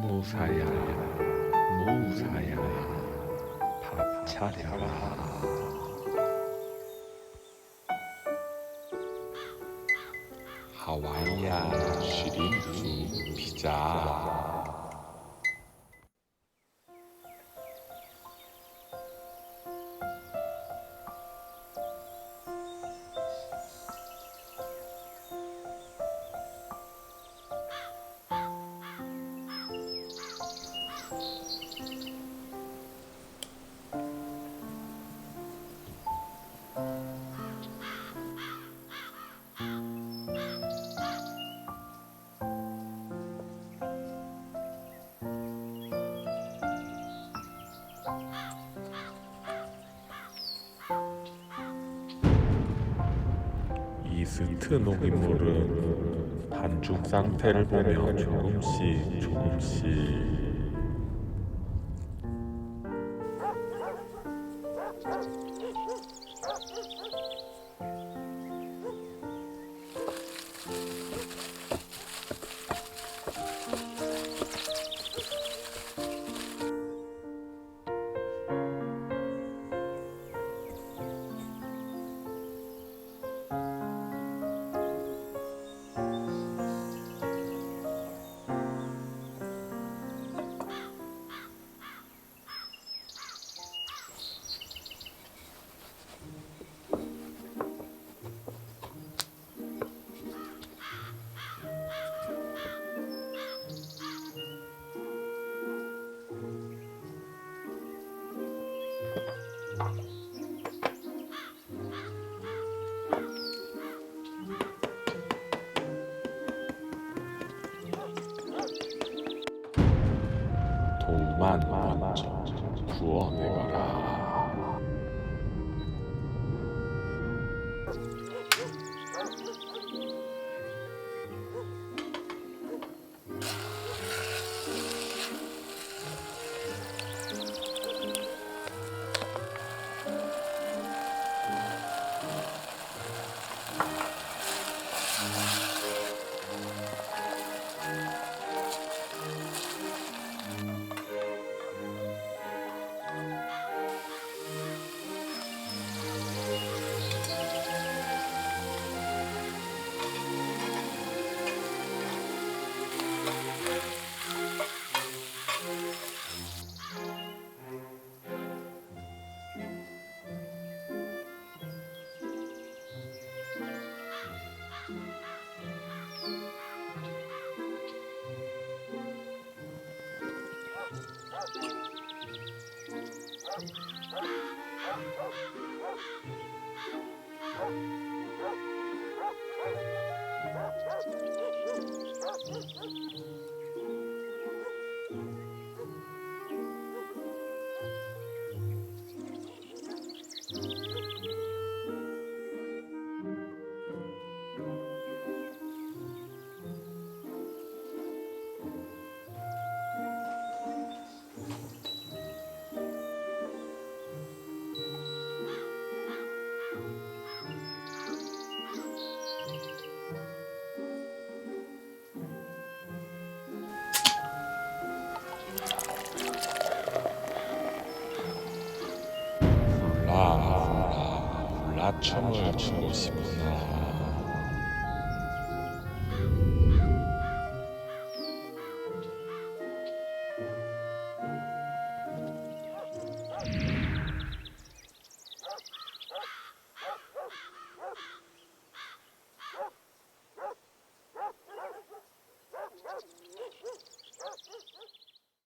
무사야 무사야 밥 차려라. 하와이안 시림프 피자 이스트 농인물은 반죽 상태를 보며 조금씩 조금씩 돌만 먼저 구워내거라 몰라 몰라 몰라춤을 추고 싶구나